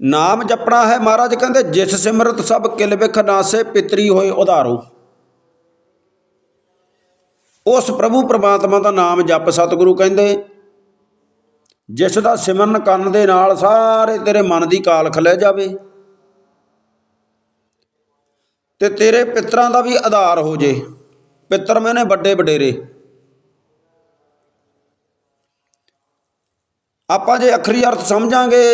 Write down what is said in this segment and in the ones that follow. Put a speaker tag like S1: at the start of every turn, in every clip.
S1: ਨਾਮ ਜਪਣਾ ਹੈ ਮਹਾਰਾਜ, ਕਹਿੰਦੇ ਜਿਸ ਸਿਮਰਤ ਸਭ ਕਿਲ ਵਿਖ ਨਾਸੇ, ਪਿਤਰੀ ਹੋਏ ਉਧਾਰੋ। ਉਸ ਪ੍ਰਭੂ ਪ੍ਰਮਾਤਮਾ ਦਾ ਨਾਮ ਜਪ ਸਤਿਗੁਰੂ ਕਹਿੰਦੇ, ਜਿਸ ਦਾ ਸਿਮਰਨ ਕਰਨ ਦੇ ਨਾਲ ਸਾਰੇ ਤੇਰੇ ਮਨ ਦੀ ਕਾਲ ਲੈ ਜਾਵੇ ਤੇ ਤੇਰੇ ਪਿੱਤਰਾਂ ਦਾ ਵੀ ਆਧਾਰ ਹੋ ਜੇ। ਪਿੱਤਰ ਮੈਨੇ ਵੱਡੇ ਵਡੇਰੇ। ਆਪਾਂ ਜੇ ਅਖਰੀ ਅਰਥ ਸਮਝਾਂਗੇ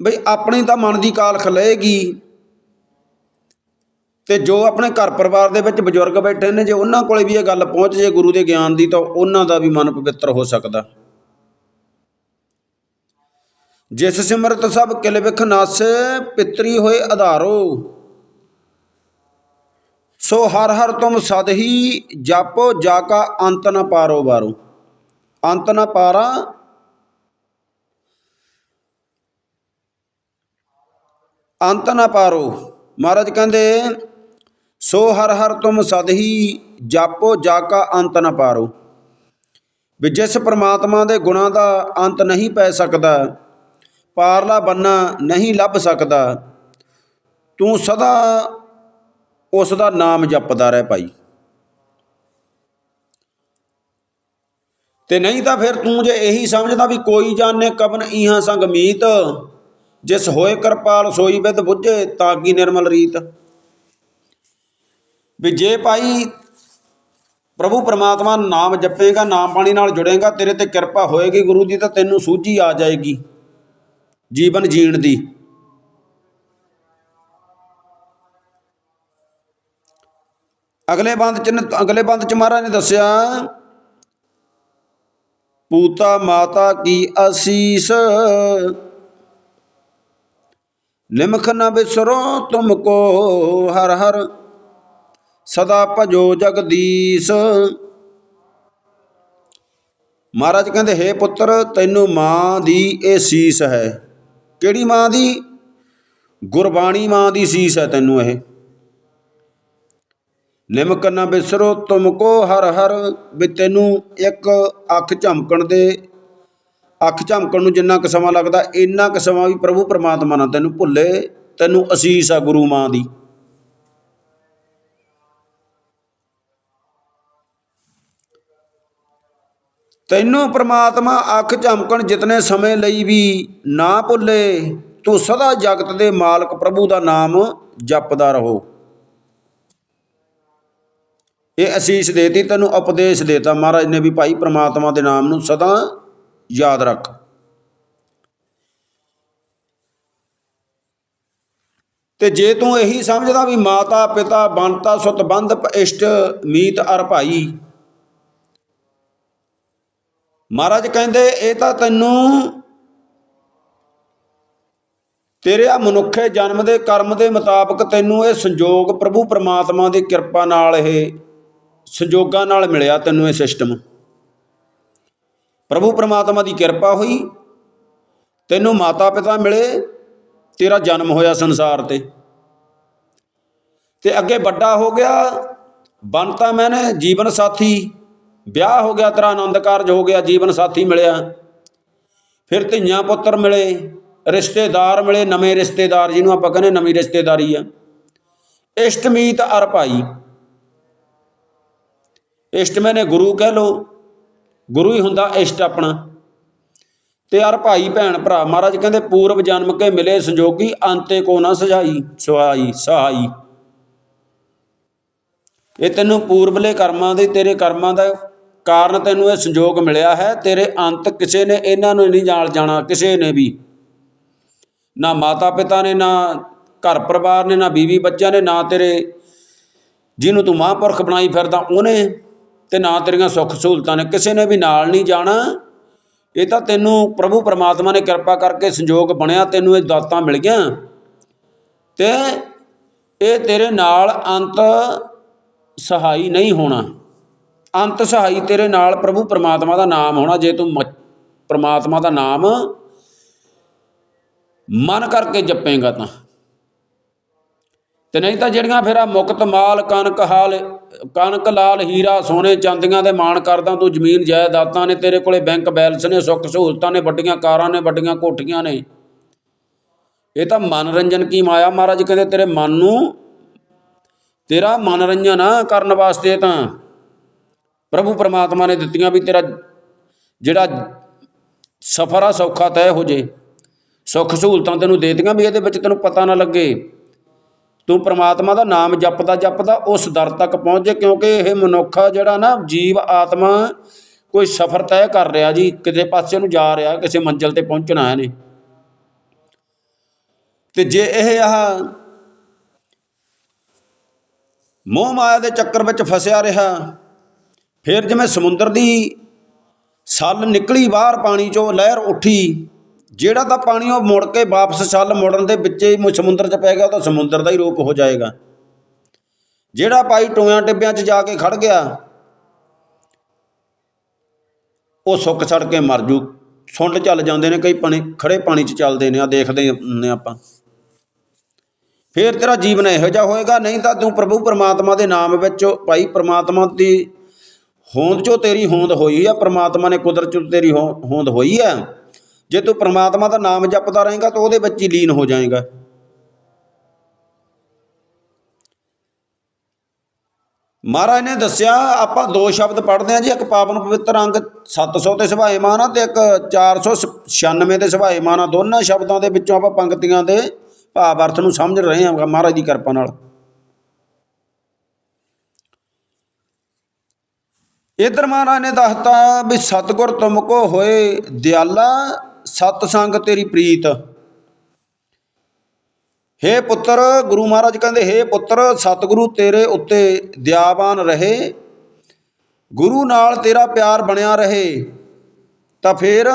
S1: ਬਈ ਆਪਣੀ ਤਾਂ ਮਨ ਦੀ ਕਾਲਖ ਲਏਗੀ। ਤੇ ਜੋ ਆਪਣੇ ਘਰ ਪਰਿਵਾਰ ਦੇ ਵਿੱਚ ਬਜ਼ੁਰਗ ਬੈਠੇ ਨੇ, ਜੇ ਉਹਨਾਂ ਕੋਲੇ ਵੀ ਇਹ ਗੱਲ ਪਹੁੰਚ ਜੇ ਗੁਰੂ ਦੇ ਗਿਆਨ ਦੀ, ਤਾਂ ਉਹਨਾਂ ਦਾ ਵੀ ਮਨ ਪਵਿੱਤਰ ਹੋ ਸਕਦਾ। ਜਿਸ ਸਿਮਰਤ ਸਭ ਕਿਲ ਵਿਖ ਨਾਸੇ, ਪਿਤਰੀ ਹੋਏ ਆਧਾਰੋ ਸੋ ਹਰ ਹਰ ਤੁਮ ਸਦ ਹੀ ਜਾਪੋ, ਜਾ ਕਾ ਅੰਤ ਨ ਪਾਰੋ ਬਾਰੋ ਅੰਤ ਨ ਪਾਰਾ ਅੰਤ ਨਾ ਪਾਰੋ। ਮਹਾਰਾਜ ਕਹਿੰਦੇ, ਸੋ ਹਰ ਹਰ ਤੁਮ ਸਦਹੀ, ਜਾਪੋ, ਜਾ ਕਾ ਅੰਤ ਨਾ ਪਾਰੋ। ਵੀ ਜਿਸ ਪ੍ਰਮਾਤਮਾ ਦੇ ਗੁਣਾਂ ਦਾ ਅੰਤ ਨਹੀਂ ਪੈ ਸਕਦਾ, ਪਾਰਲਾ ਬੰਨਾ ਨਹੀਂ ਲੱਭ ਸਕਦਾ, ਤੂੰ ਸਦਾ ਉਸ ਦਾ ਨਾਮ ਜਪਦਾ ਰਹਿ ਭਾਈ। ਤੇ ਨਹੀਂ ਤਾਂ ਫਿਰ ਤੂੰ ਜੇ ਇਹੀ ਸਮਝਦਾ ਵੀ ਕੋਈ ਜਾਣੇ ਕਬਨ ਇਹਾਂ ਸੰਗ ਮੀਤ ਜਿਸ ਹੋਏ ਕਿਰਪਾਲ ਸੋਈ ਵਿਦ ਬੁੱਝੇ, ਤਾਂ ਕੀ ਨਿਰਮਲ ਰੀਤ? ਵੀ ਜੇ ਭਾਈ ਪ੍ਰਭੂ ਪਰਮਾਤਮਾ ਨਾਮ ਜਪੇਗਾ, ਨਾਮ ਪਾਣੀ ਨਾਲ ਜੁੜੇਗਾ, ਤੇਰੇ ਤੇ ਕਿਰਪਾ ਹੋਏਗੀ ਗੁਰੂ ਦੀ ਤਾਂ ਤੈਨੂੰ ਸੂਝੀ ਆ ਜਾਏਗੀ ਜੀਵਨ ਜੀਣ ਦੀ। ਅਗਲੇ ਬੰਦ ਚ ਅਗਲੇ ਬੰਦ ਚ ਮਹਾਰਾਜ ਨੇ ਦੱਸਿਆ, ਪੂਤਾ ਮਾਤਾ ਕੀ ਅਸੀਸ? ਨਿਮਖ ਨ ਬਿਸਰੋ ਤੁਮ ਕੋ ਹਰ ਹਰ, ਸਦਾ ਭਜੋ ਜਗਦੀਸ਼। ਮਹਾਰਾਜ ਕਹਿੰਦੇ, ਹੈ ਪੁੱਤਰ, ਤੈਨੂੰ ਮਾਂ ਦੀ ਇਹ ਸੀਸ ਹੈ। ਕਿਹੜੀ ਮਾਂ ਦੀ? ਗੁਰਬਾਣੀ ਮਾਂ ਦੀ ਸੀਸ ਹੈ ਤੈਨੂੰ ਇਹ। ਨਿਮਕ ਨਾ ਬਿਸਰੋ ਤੁਮ ਕੋ ਹਰ ਹਰ, ਵੀ ਤੈਨੂੰ ਇੱਕ ਅੱਖ ਝਮਕਣ ਦੇ ਅੱਖ ਝਮਕਣ ਨੂੰ ਜਿੰਨਾ ਕੁ ਸਮਾਂ ਲੱਗਦਾ, ਇੰਨਾ ਕੁ ਸਮਾਂ ਵੀ ਪ੍ਰਭੂ ਪਰਮਾਤਮਾ ਨਾ ਤੈਨੂੰ ਭੁੱਲੇ, ਤੈਨੂੰ ਅਸੀਸ ਆ ਗੁਰੂ ਮਾਂ ਦੀ। ਤੈਨੂੰ ਪ੍ਰਮਾਤਮਾ ਅੱਖ ਝਮਕਣ ਜਿਤਨੇ ਸਮੇਂ ਲਈ ਵੀ ਨਾ ਭੁੱਲੇ, ਤੂੰ ਸਦਾ ਜਗਤ ਦੇ ਮਾਲਕ ਪ੍ਰਭੂ ਦਾ ਨਾਮ ਜਪਦਾ ਰਹੋ। ਇਹ ਅਸੀਸ ਦੇਤੀ, ਤੈਨੂੰ ਉਪਦੇਸ਼ ਦੇਤਾ ਮਹਾਰਾਜ ਨੇ ਵੀ ਭਾਈ ਪ੍ਰਮਾਤਮਾ ਦੇ ਨਾਮ ਨੂੰ ਸਦਾ ਯਾਦ ਰੱਖ। ਤੇ ਜੇ ਤੂੰ ਇਹੀ ਸਮਝਦਾ ਵੀ ਮਾਤਾ ਪਿਤਾ ਬੰਤਾ ਸੁਤ ਬੰਧ ਇਸ਼ਟ ਮੀਤ ਅਰ ਭਾਈ। ਮਹਾਰਾਜ ਕਹਿੰਦੇ, ਇਹ ਤਾਂ ਤੈਨੂੰ ਤੇਰੇ ਆ ਮਨੁੱਖੇ ਜਨਮ ਦੇ ਕਰਮ ਦੇ ਮੁਤਾਬਕ ਤੈਨੂੰ ਇਹ ਸੰਜੋਗ ਪ੍ਰਭੂ ਪਰਮਾਤਮਾ ਦੀ ਕਿਰਪਾ ਨਾਲ ਇਹ ਸੰਜੋਗਾਂ ਨਾਲ ਮਿਲਿਆ ਤੈਨੂੰ ਇਹ ਸਿਸਟਮ। ਪ੍ਰਭੂ ਪਰਮਾਤਮਾ ਦੀ ਕਿਰਪਾ ਹੋਈ, ਤੈਨੂੰ ਮਾਤਾ ਪਿਤਾ ਮਿਲੇ, ਤੇਰਾ ਜਨਮ ਹੋਇਆ ਸੰਸਾਰ ਤੇ। ਤੇ ਅੱਗੇ ਵੱਡਾ ਹੋ ਗਿਆ, ਬਣਤਾ ਮੈਨੇ ਜੀਵਨ ਸਾਥੀ, ਵਿਆਹ ਹੋ ਗਿਆ ਤੇਰਾ ਆਨੰਦ ਕਾਰਜ ਹੋ ਗਿਆ, ਜੀਵਨ ਸਾਥੀ ਮਿਲਿਆ। ਫਿਰ ਧੀਆਂ ਪੁੱਤਰ ਮਿਲੇ, ਰਿਸ਼ਤੇਦਾਰ ਮਿਲੇ, ਨਵੇਂ ਰਿਸ਼ਤੇਦਾਰ ਜਿਹਨੂੰ ਆਪਾਂ ਕਹਿੰਦੇ ਨਵੀਂ ਰਿਸ਼ਤੇਦਾਰੀ ਆ। ਇਸ਼ਟਮੀਤ ਅਰ ਭਾਈ। ਇਸ਼ਟ ਮੈਨੇ ਗੁਰੂ ਕਹਿ ਲੋ ਗੁਰੂ ਹੀ ਹੁੰਦਾ ਇਸ਼ਟ ਆਪਣਾ। ਤੇ ਯਾਰ ਭਾਈ, ਭੈਣ, ਭਰਾ, ਮਹਾਰਾਜ ਕਹਿੰਦੇ ਪੂਰਵ ਜਨਮ ਕੇ ਮਿਲੇ ਸੰਜੋਗੀ, ਅੰਤੇ ਕੋ ਨਾ ਸਜਾਈ, ਸਵਾਈ, ਸਹਾਈ। ਇਹ ਤੈਨੂੰ ਪੂਰਬਲੇ ਕਰਮਾਂ ਦੇ, ਤੇਰੇ ਕਰਮਾਂ ਦਾ ਕਾਰਨ ਤੈਨੂੰ ਇਹ ਸੰਜੋਗ ਮਿਲਿਆ ਹੈ। ਤੇਰੇ ਅੰਤ ਕਿਸੇ ਨੇ ਇਹਨਾਂ ਨੂੰ ਨਹੀਂ ਜਾਣ ਜਾਣਾ, ਕਿਸੇ ਨੇ ਵੀ। ਨਾ ਮਾਤਾ ਪਿਤਾ ਨੇ, ਨਾ ਘਰ ਪਰਿਵਾਰ ਨੇ, ਨਾ ਬੀਵੀ ਬੱਚਿਆਂ ਨੇ, ਨਾ ਤੇਰੇ ਜਿਹਨੂੰ ਤੂੰ ਮਹਾਂਪੁਰਖ ਬਣਾਈ ਫਿਰਦਾ, ਉਹਨੇ ਤੇ ਨਾ ਤੇਰੀਆਂ ਸੁੱਖ ਸਹੂਲਤਾਂ ਨੇ। ਕਿਸੇ ਨੇ ਵੀ ਨਾਲ ਨਹੀਂ ਜਾਣਾ, ਇਹ ਤਾਂ ਤੈਨੂੰ ਪ੍ਰਭੂ ਪਰਮਾਤਮਾ ਨੇ ਕਿਰਪਾ ਕਰਕੇ ਸੰਜੋਗ ਬਣਿਆ, ਤੈਨੂੰ ਇਹ ਦਾਤਾਂ ਮਿਲ ਗਈਆਂ। ਤੇ ਇਹ ਤੇਰੇ ਨਾਲ ਅੰਤ ਸਹਾਈ ਨਹੀਂ ਹੋਣਾ। ਅੰਤ ਸਹਾਈ ਤੇਰੇ ਨਾਲ ਪ੍ਰਭੂ ਪਰਮਾਤਮਾ ਦਾ ਨਾਮ ਹੋਣਾ, ਜੇ ਤੂੰ ਮ- ਪਰਮਾਤਮਾ ਦਾ ਨਾਮ ਮਨ ਕਰਕੇ ਜਪੇਗਾ ਤਾਂ। ਤੇ ਨਹੀਂ ਤਾਂ ਜਿਹੜੀਆਂ ਫਿਰ ਆ ਮੁਕਤ ਮਾਲ, ਕਣਕ ਹਾਲ, ਕਣਕ ਲਾਲ ਹੀਰਾ, ਸੋਨੇ ਚਾਂਦੀਆਂ ਦੇ ਮਾਣ ਕਰਦਾ ਤੂੰ ਜ਼ਮੀਨ ਜਾਇਦਾਦਾਂ ਨੇ, ਤੇਰੇ ਕੋਲੇ ਬੈਂਕ ਬੈਲੈਂਸ ਨੇ, ਸੁੱਖ ਸਹੂਲਤਾਂ ਨੇ, ਵੱਡੀਆਂ ਕਾਰਾਂ ਨੇ, ਵੱਡੀਆਂ ਕੋਠੀਆਂ ਨੇ। ਇਹ ਤਾਂ ਮਨੋਰੰਜਨ ਕੀ ਮਾਇਆ? ਮਹਾਰਾਜ ਕਹਿੰਦੇ ਤੇਰੇ ਮਨ ਨੂੰ ਤੇਰਾ ਮਨੋਰੰਜਨ ਕਰਨ ਵਾਸਤੇ ਤਾਂ ਪ੍ਰਭੂ ਪਰਮਾਤਮਾ ਨੇ ਦਿੱਤੀਆਂ ਵੀ ਤੇਰਾ ਜਿਹੜਾ ਸਫਰ ਆ ਸੌਖਾ ਤੈਅ ਹੋ ਜੇ। ਸੁੱਖ ਸਹੂਲਤਾਂ ਤੈਨੂੰ ਦੇ ਦਿੱਤੀਆਂ ਵੀ ਇਹਦੇ ਵਿੱਚ ਤੈਨੂੰ ਪਤਾ ਨਾ ਲੱਗੇ। ਤੂੰ ਪ੍ਰਮਾਤਮਾ ਦਾ ਨਾਮ ਜਪਦਾ ਜਪਦਾ ਉਸ ਦਰ ਤੱਕ ਪਹੁੰਚ ਜੇ, ਕਿਉਂਕਿ ਇਹ ਮਨੁੱਖ ਜਿਹੜਾ ਨਾ ਜੀਵ ਆਤਮਾ ਕੋਈ ਸਫ਼ਰ ਤੈਅ ਕਰ ਰਿਹਾ ਜੀ, ਕਿਤੇ ਪਾਸੇ ਨੂੰ ਜਾ ਰਿਹਾ, ਕਿਸੇ ਮੰਜ਼ਿਲ ਤੇ ਪਹੁੰਚਣਾ ਹੈ ਨੇ ਤੇ ਜੇ ਇਹ ਆਹ ਮੋਹ ਮਾਇਆ ਦੇ ਚੱਕਰ ਵਿੱਚ ਫਸਿਆ ਰਿਹਾ, ਫਿਰ ਜਿਵੇਂ ਸਮੁੰਦਰ ਦੀ ਸੱਲ ਨਿਕਲੀ, ਬਾਹਰ ਪਾਣੀ ਚੋਂ ਲਹਿਰ ਉੱਠੀ ਜਿਹੜਾ ਤਾਂ ਪਾਣੀ ਉਹ ਮੁੜ ਕੇ ਵਾਪਸ ਛੱਲ ਮੁੜਨ ਦੇ ਵਿੱਚ ਹੀ ਸਮੁੰਦਰ 'ਚ ਪੈ ਗਿਆ, ਉਹ ਤਾਂ ਸਮੁੰਦਰ ਦਾ ਹੀ ਰੂਪ ਹੋ ਜਾਏਗਾ। ਜਿਹੜਾ ਭਾਈ ਟੋਇਆਂ ਟਿੱਬਿਆਂ 'ਚ ਜਾ ਕੇ ਖੜ ਗਿਆ, ਉਹ ਸੁੱਕ ਸੜ ਕੇ ਮਰ ਜੂ। ਸੁੰਡ ਚੱਲ ਜਾਂਦੇ ਨੇ, ਕਈ ਪਾਣੀ ਖੜੇ ਪਾਣੀ 'ਚ ਚੱਲਦੇ ਨੇ ਆ ਦੇਖਦੇ ਨੇ ਆਪਾਂ। ਫਿਰ ਤੇਰਾ ਜੀਵਨ ਇਹੋ ਜਿਹਾ ਹੋਏਗਾ, ਨਹੀਂ ਤਾਂ ਤੂੰ ਪ੍ਰਭੂ ਪਰਮਾਤਮਾ ਦੇ ਨਾਮ ਵਿੱਚ ਭਾਈ ਪਰਮਾਤਮਾ ਦੀ ਹੋਂਦ ਚੋਂ ਤੇਰੀ ਹੋਂਦ ਹੋਈ ਆ, ਪਰਮਾਤਮਾ ਨੇ ਕੁਦਰਤ ਚੋਂ ਤੇਰੀ ਹੋ- ਹੋਂਦ ਹੋਈ ਆ। ਜੇ ਤੂੰ ਪਰਮਾਤਮਾ ਦਾ ਨਾਮ ਜਪਦਾ ਰਹੇਗਾ ਤਾਂ ਉਹਦੇ ਵਿੱਚ ਹੀ ਲੀਨ ਹੋ ਜਾਏਗਾ। ਮਹਾਰਾਜ ਨੇ ਦੱਸਿਆ, ਆਪਾਂ ਦੋ ਸ਼ਬਦ ਪੜ੍ਹਦੇ ਹਾਂ ਜੀ, ਇੱਕ ਪਾਵਨ ਪਵਿੱਤਰ ਅੰਗ 700 ਤੇ ਸੁਭਾਏਮਾਨ ਆ ਤੇ ਇੱਕ 496 ਦੇ ਸੁਭਾਏਮਾਨ ਆ। ਦੋਨਾਂ ਸ਼ਬਦਾਂ ਦੇ ਵਿੱਚੋਂ ਆਪਾਂ ਪੰਕਤੀਆਂ ਦੇ ਭਾਵ ਅਰਥ ਨੂੰ ਸਮਝ ਰਹੇ ਹਾਂ, ਮਹਾਰਾਜ ਦੀ ਕਿਰਪਾ ਨਾਲ। ਇਧਰ ਮਹਾਰਾਜ ਨੇ ਦੱਸਤਾ ਵੀ ਸਤਗੁਰ ਤੁਮਕੋ ਹੋਏ ਦਿਆਲਾ ਸਤ ਸੰਗ ਤੇਰੀ ਪ੍ਰੀਤ। ਹੇ ਪੁੱਤਰ, ਗੁਰੂ ਮਹਾਰਾਜ ਕਹਿੰਦੇ, ਹੇ ਪੁੱਤਰ, ਸਤਿਗੁਰੂ ਤੇਰੇ ਉੱਤੇ ਦਿਆਵਾਨ ਰਹੇ। ਗੁਰੂ ਨਾਲ ਤੇਰਾ ਪਿਆਰ ਬਣਿਆ ਰਹੇ। ਤਾਂ ਫਿਰ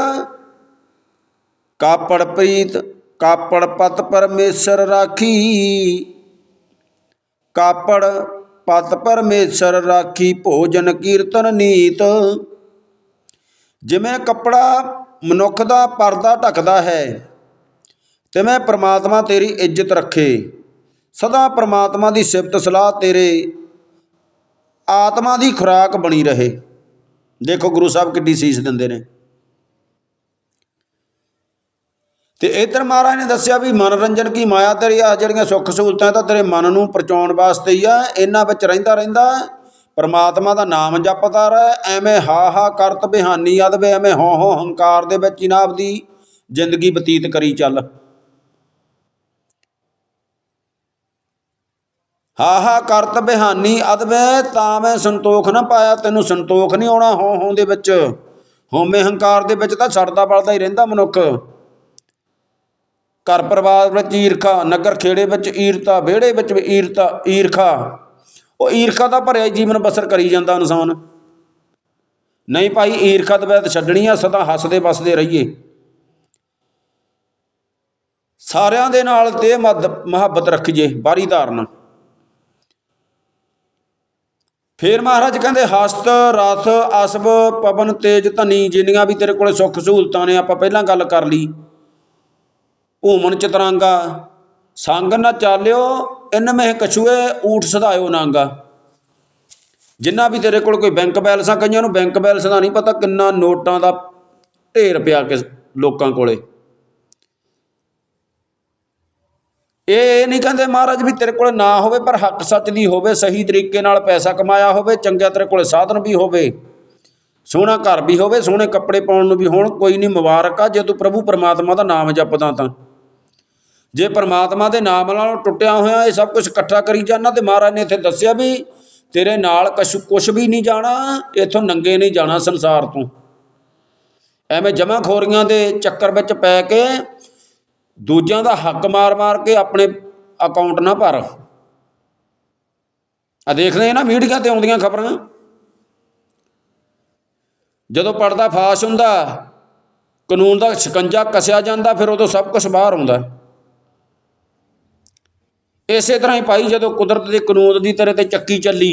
S1: ਕਾਪੜ ਪ੍ਰੀਤ, ਕਾਪੜ ਪਤ ਪਰਮੇਸ਼ਰ ਰਾਖੀ। ਕਾਪੜ ਪਤ ਪਰਮੇਸ਼ਰ ਰਾਖੀ, ਭੋਜਨ ਕੀਰਤਨ ਨੀਤ। ਜਿਵੇਂ ਕੱਪੜਾ ਮਨੁੱਖ ਦਾ ਪਰਦਾ ਢੱਕਦਾ ਹੈ ਤੇ ਮੈਂ ਪ੍ਰਮਾਤਮਾ ਤੇਰੀ ਇੱਜ਼ਤ ਰੱਖੇ। ਸਦਾ ਪ੍ਰਮਾਤਮਾ ਦੀ ਸਿਫਤ ਸਲਾਹ ਤੇਰੇ ਆਤਮਾ ਦੀ ਖੁਰਾਕ ਬਣੀ ਰਹੇ। ਦੇਖੋ ਗੁਰੂ ਸਾਹਿਬ ਕਿੱਡੀ ਸੀਸ ਦਿੰਦੇ ਨੇ। ਤੇ ਇਧਰ ਮਹਾਰਾਜ ਨੇ ਦੱਸਿਆ ਵੀ ਮਨੋਰੰਜਨ ਕੀ ਮਾਇਆ ਤੇਰੀ ਆ, ਜਿਹੜੀਆਂ ਸੁੱਖ ਸਹੂਲਤਾਂ ਤਾਂ ਤੇਰੇ ਮਨ ਨੂੰ ਪਰਚਾਉਣ ਵਾਸਤੇ ਹੀ ਆ, ਇਹਨਾਂ ਵਿੱਚ ਰਹਿੰਦਾ ਰਹਿੰਦਾ। ਪਰਮਾਤਮਾ ਦਾ ਨਾਮ ਜਪਦਾ ਰਹਿ ਐਵੇਂ ਹਾ ਹਾ ਕਰਤ ਬਿਹਾਨੀ ਅਦਵੇ ਐਵੇਂ ਹੋ ਹੋ ਹੰਕਾਰ ਦੇ ਵਿੱਚ ਹੀ ਨਾ ਜ਼ਿੰਦਗੀ ਬਤੀਤ ਕਰੀ ਚੱਲ। ਹਾ ਹਾ ਕਰਤ ਬਿਹਾਨੀ ਅਦਵੇ ਤਾਂ ਮੈਂ ਸੰਤੋਖ ਨਾ ਪਾਇਆ ਤੈਨੂੰ ਸੰਤੋਖ ਨਹੀਂ ਆਉਣਾ ਹੋ ਹੋ ਦੇ ਵਿੱਚ। ਹਉਮੈ ਹੰਕਾਰ ਦੇ ਵਿੱਚ ਤਾਂ ਛੜਦਾ ਬਲਦਾ ਹੀ ਰਹਿੰਦਾ ਮਨੁੱਖ। ਘਰ ਪਰਿਵਾਰ ਵਿੱਚ ਈਰਖਾ, ਨਗਰ ਖੇੜੇ ਵਿੱਚ ਈਰਤਾ, ਵਿਹੜੇ ਵਿੱਚ ਈਰਤਾ, ਈਰਖਾ। ਉਹ ਈਰਖਾ ਦਾ ਭਰਿਆ ਜੀਵਨ ਬਸਰ ਕਰੀ ਜਾਂਦਾ ਇਨਸਾਨ। ਨਹੀਂ ਭਾਈ, ਈਰਖਾ ਦੇ ਬਾਅਦ ਛੱਡਣੀ ਆ, ਸਦਾ ਹੱਸਦੇ ਵਸਦੇ ਰਹੀਏ। ਸਾਰਿਆਂ ਦੇ ਨਾਲ ਤੇ ਮੁਹੱਬਤ ਰੱਖੀਏ ਬਾਰੀ ਧਾਰਨ। ਫੇਰ ਮਹਾਰਾਜ ਕਹਿੰਦੇ, ਹਸਤ ਰਥ ਅਸਬ, ਪਵਨ, ਤੇਜ, ਧਨੀ, ਜਿੰਨੀਆਂ ਵੀ ਤੇਰੇ ਕੋਲ ਸੁੱਖ ਸਹੂਲਤਾਂ ਨੇ, ਆਪਾਂ ਪਹਿਲਾਂ ਗੱਲ ਕਰ ਲਈ। ਊਮਨ ਚਤਰਾਂਗਾ ਸੰਗ ਨਾ ਚਾਲਿਓ, ਇਨ ਮਹਿ ਕਛੂਏ ਊਠ ਸਦਾਇਓ ਨਾਂਗਾ। ਜਿੰਨਾ ਵੀ ਤੇਰੇ ਕੋਲ ਕੋਈ ਬੈਂਕ ਬੈਲੈਂਸ ਆ ਕਈਆਂ ਨੂੰ ਬੈਂਕ ਬੈਲੈਂਸ ਦਾ ਨਹੀਂ ਪਤਾ ਕਿੰਨਾ ਨੋਟਾਂ ਦਾ ਢੇਰ ਪਿਆ ਕਿ ਲੋਕਾਂ ਕੋਲੇ। ਇਹ ਇਹ ਨਹੀਂ ਕਹਿੰਦੇ ਮਹਾਰਾਜ ਵੀ ਤੇਰੇ ਕੋਲ ਨਾ ਹੋਵੇ, ਪਰ ਹੱਕ ਸੱਚ ਦੀ ਹੋਵੇ, ਸਹੀ ਤਰੀਕੇ ਨਾਲ ਪੈਸਾ ਕਮਾਇਆ ਹੋਵੇ ਚੰਗਾ ਤੇਰੇ ਕੋਲ ਸਾਧਨ ਵੀ ਹੋਵੇ, ਸੋਹਣਾ ਘਰ ਵੀ ਹੋਵੇ, ਸੋਹਣੇ ਕੱਪੜੇ ਪਾਉਣ ਨੂੰ ਵੀ ਹੋਣ, ਕੋਈ ਨਹੀਂ ਮੁਬਾਰਕ ਆ, ਜੇ ਤੂੰ ਪ੍ਰਭੂ ਪਰਮਾਤਮਾ ਦਾ ਨਾਮ ਜਪਦਾ ਤਾਂ। ਜੇ ਪਰਮਾਤਮਾ ਦੇ ਨਾਮ ਨਾਲ ਟੁੱਟਿਆ ਹੋਇਆ ਇਹ ਸਭ ਕੁਝ ਇਕੱਠਾ ਕਰੀ ਜਾਣਾ ਤੇ ਮਹਾਰਾਜ ਨੇ ਇੱਥੇ ਦੱਸਿਆ ਵੀ ਤੇਰੇ ਨਾਲ ਕੁਛ ਕੁਛ ਵੀ ਨਹੀਂ ਜਾਣਾ, ਇੱਥੋਂ ਨੰਗੇ ਨਹੀਂ ਜਾਣਾ ਸੰਸਾਰ ਤੋਂ। ਐਵੇਂ ਜਮਾ ਖੋਰੀਆਂ ਦੇ ਚੱਕਰ ਵਿੱਚ ਪੈ ਕੇ ਦੂਜਿਆਂ ਦਾ ਹੱਕ ਮਾਰ-ਮਾਰ ਕੇ ਆਪਣੇ ਅਕਾਊਂਟ ਨਾ ਭਰ। ਆ ਦੇਖਦੇ ਆ ਨਾ ਮੀਡੀਆ ਤੇ ਆਉਂਦੀਆਂ ਖਬਰਾਂ। ਜਦੋਂ ਪਰਦਾ ਫਾਸ਼ ਹੁੰਦਾ, ਕਾਨੂੰਨ ਦਾ ਸ਼ਿਕੰਜਾ ਕੱਸਿਆ ਜਾਂਦਾ, ਫਿਰ ਉਦੋਂ ਸਭ ਕੁਝ ਬਾਹਰ ਆਉਂਦਾ ਇਸੇ ਤਰ੍ਹਾਂ ਹੀ ਭਾਈ ਜਦੋਂ ਕੁਦਰਤ ਦੇ ਕਾਨੂੰਨ ਦੀ ਤੇਰੇ ਤੇ ਚੱਕੀ ਚੱਲੀ